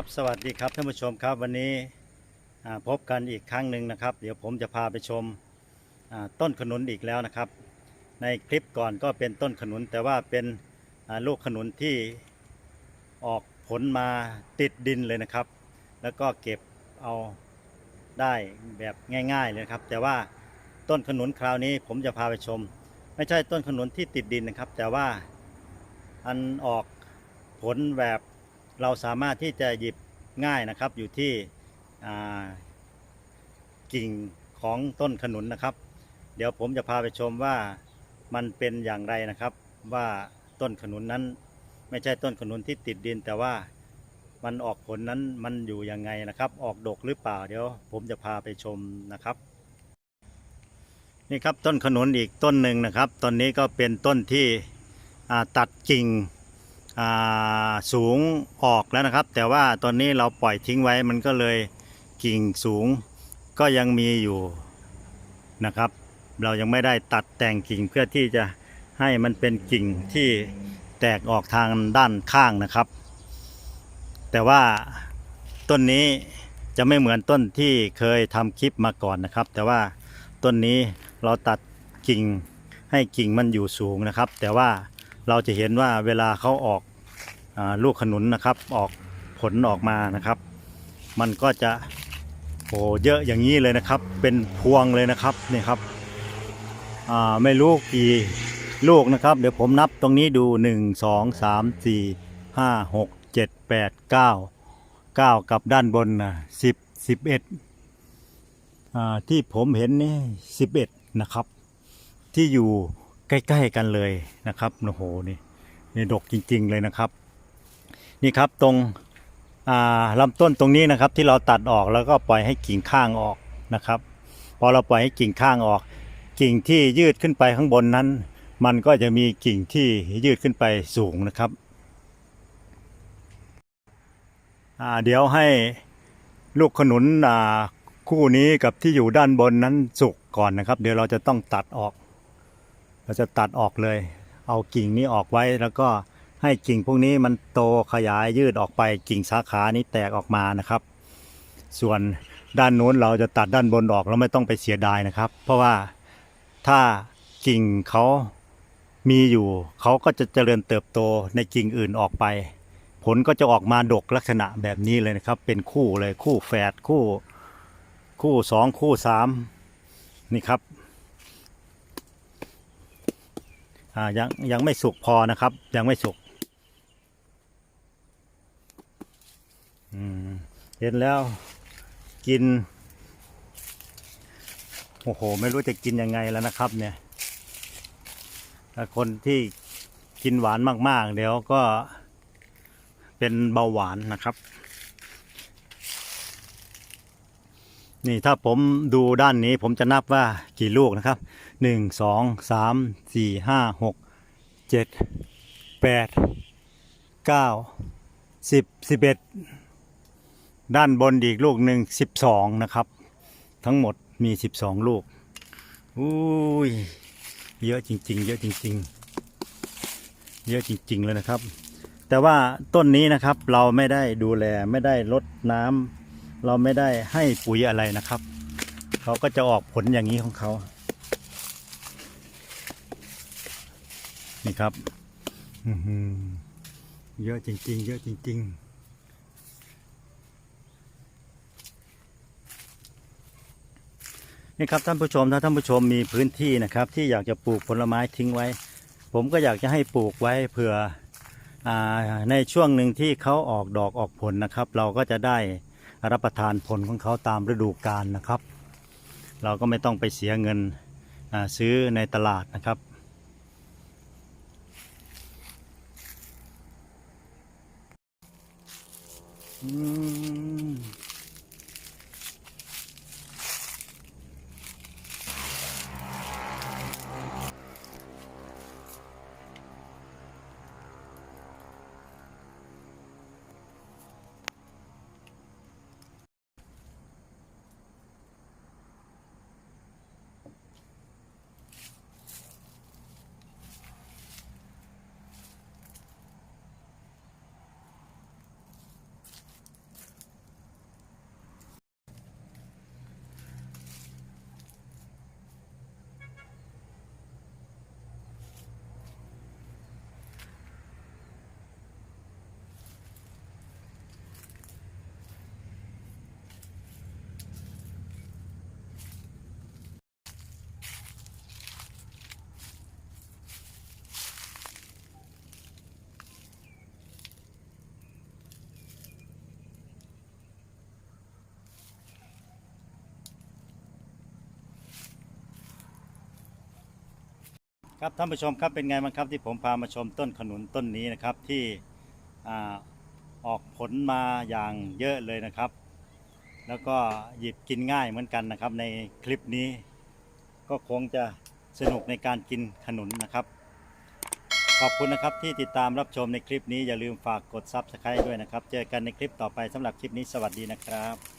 ครับสวัสดีครับท่านผู้ชมครับวันนี้พบกันอีกครั้งหนึ่งนะครับ เดี๋ยวผมจะพาไปชมต้นขนุนอีกแล้วนะครับ ในคลิปก่อนก็เป็นต้นขนุน แต่ว่าเป็นลูกขนุนที่ออกผลมาติดดินเลยนะครับ แล้วก็เก็บเอาได้แบบง่าย ๆเลยครับ แต่ว่าต้นขนุนคราวนี้ผมจะพาไปชม ไม่ใช่ต้นขนุนที่ติดดินนะครับ แต่ว่าอันออกผลแบบ เราสามารถที่จะหยิบง่ายนะครับอยู่ที่กิ่งของต้นขนุนนะครับ เดี๋ยวผมจะพาไปชมว่ามันเป็นอย่างไรนะครับ ว่าต้นขนุนนั้น ไม่ใช่ต้นขนุนที่ติดดิน แต่ว่ามันออกผลนั้นมันอยู่ยังไงนะครับ ออกดกหรือเปล่าเดี๋ยว ผมจะพาไปชมนะครับ นี่ครับต้นขนุนอีกต้นหนึ่งนะครับต้นนี้ก็เป็นต้นที่ตัดกิ่ง สูงออกแล้วนะครับ แต่ว่าตอนนี้เราปล่อยทิ้งไว้มันก็เลยกิ่งสูงก็ยังมีอยู่นะครับ เรายังไม่ได้ตัดแต่งกิ่งเพื่อที่จะให้มันเป็นกิ่งที่แตกออกทางด้านข้างนะครับ แต่ว่าต้นนี้จะไม่เหมือนต้นที่เคยทำคลิปมาก่อนนะครับ แต่ว่าต้นนี้เราตัดกิ่งให้กิ่งมันอยู่สูงนะครับ แต่ว่าเราจะเห็นว่าเวลาเขาออก ลูกขนุนนะครับออกผลออกมานะครับ มันก็จะโอ้เยอะอย่างนี้เลยนะครับ เป็นพวงเลยนะครับนี่ครับไม่รู้กี่ลูกนะครับ เดี๋ยวผมนับตรงนี้ดู 1 2 3 4 5 6 7 8 9 9 กับด้านบนนะ10 11อ่าที่ผมเห็นนี่11 นะครับ ที่อยู่ใกล้ ๆ กันเลยนะครับโอ้โหนี่นี่ดกจริง ๆ เลยนะครับ นี่ครับตรงอ่าลำต้นตรงนี้นะครับที่เราตัดออกแล้วก็ปล่อยให้กิ่งข้างออกนะครับ พอเราปล่อยให้กิ่งข้างออก กิ่งที่ยืดขึ้นไปข้างบนนั้น มันก็จะมีกิ่งที่ยืดขึ้นไปสูงนะครับเดี๋ยวให้ลูกขนุนคู่นี้กับที่อยู่ด้านบนนั้นสุกก่อนนะครับ เดี๋ยวเราจะต้องตัดออก เราจะตัดออกเลย เอากิ่งนี้ออกไว้แล้วก็ ให้กิ่งพวกนี้มันโตขยายยืดออกไปกิ่งสาขานี้แตกออกมานะครับ ส่วนด้านโน้นเราจะตัดด้านบนออกเราไม่ต้องไปเสียดายนะครับ เพราะว่าถ้ากิ่งเขามีอยู่เขาก็จะเจริญเติบโตในกิ่งอื่นออกไป ผลก็จะออกมาดกลักษณะแบบนี้เลยนะครับ เป็นคู่เลยคู่แฝดคู่ คู่สองคู่สามนี่ครับยังยังไม่สุกพอนะครับ ยังไม่สุกอืม เห็นแล้วกิน โอ้โห ไม่รู้จะกินยังไงแล้วนะครับ เนี่ยถ้าคนที่กินหวานมาก ๆ เดี๋ยวก็เป็นเบาหวานนะครับ นี่ถ้าผมดูด้านนี้ผมจะนับว่ากี่ลูกนะครับหนึ่งสองสามสี่ห้าหกเจ็ดแปดเก้าสิบสิบเอ็ด ด้านบนอีกลูกหนึ่งสิบสองนะครับ ทั้งหมดมีสิบสองลูกอุ้ยเยอะจริง ๆ เยอะจริง ๆ เยอะจริง ๆ เลยนะครับ แต่ว่าต้นนี้นะครับเราไม่ได้ดูแลไม่ได้ลดน้ำเราไม่ได้ให้ปุ๋ยอะไรนะครับเขาก็จะออกผลอย่างนี้ของเขานี่ครับอือหือเยอะจริง ๆ เยอะจริง ๆ นี่ครับท่านผู้ชมถ้าท่านผู้ชมมีพื้นที่นะครับ ที่อยากจะปลูกผลไม้ทิ้งไว้ ผมก็อยากจะให้ปลูกไว้เผื่ออในช่วงหนึ่งที่เขาออกดอกออกผลนะครับ เราก็จะได้รับประทานผลของเขาตามฤดูกาลนะครับ เราก็ไม่ต้องไปเสียเงินซื้อในตลาดนะครับอืม ครับท่านผู้ชมครับเป็นไงบ้างครับที่ผมพามาชมต้นขนุนต้นนี้นะครับที่อออกผลมาอย่างเยอะเลยนะครับ แล้วก็หยิบกินง่ายเหมือนกันนะครับ ในคลิปนี้ ก็คงจะสนุกในการกินขนุนนะครับ ขอบคุณนะครับที่ติดตามรับชมในคลิปนี้อย่าลืมฝากกด Subscribe ด้วยนะครับ เจอกันในคลิปต่อไปสำหรับคลิปนี้สวัสดีนะครับ